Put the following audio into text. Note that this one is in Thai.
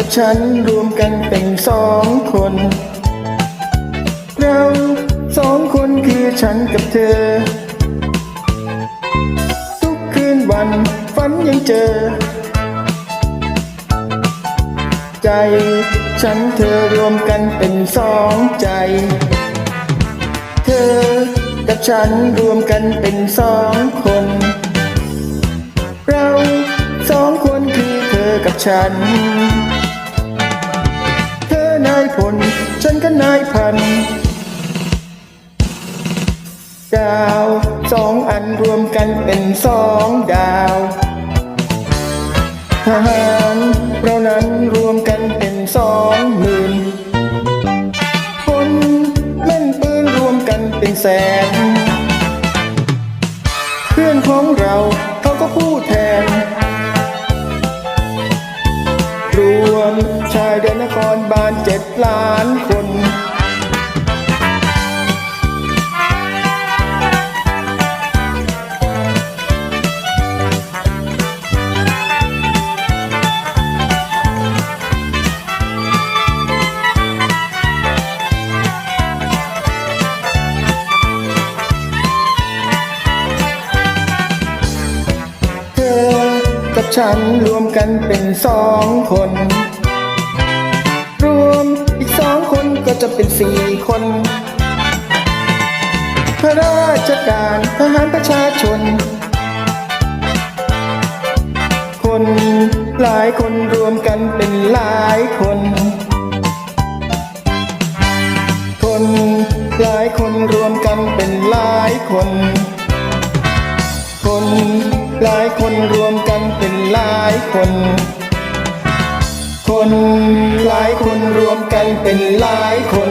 กับฉันรวมกันเป็นสองคน เราสองคนคือฉันกับเธอ ทุกคืนวันฝันยังเจอ ใจฉันเธอรวมกันเป็นสองใจ เธอกับฉันรวมกันเป็นสองคน เราสองคนคือเธอกับฉัน นายพันดาวสองอันรวมกันเป็นสองดาวทหารเรานั้นรวมกันเป็นสองหมื่นคนเล่นปืนรวมกันเป็นแสน เพื่อนของเราเขาก็พูดแทน รวม ชายแดนนครบาลเจ็ดล้านคน กับฉันรวมกันเป็นสองคน รวมอีกสองคนก็จะเป็นสี่คนข้าราชการทหารประชาชน คนหลายคนรวมกันเป็นหลายคน คนหลายคนรวมกันเป็นหลายคน คนหลายคนรวมกันายคน คนหลายคนรวมกันเป็นหลายคน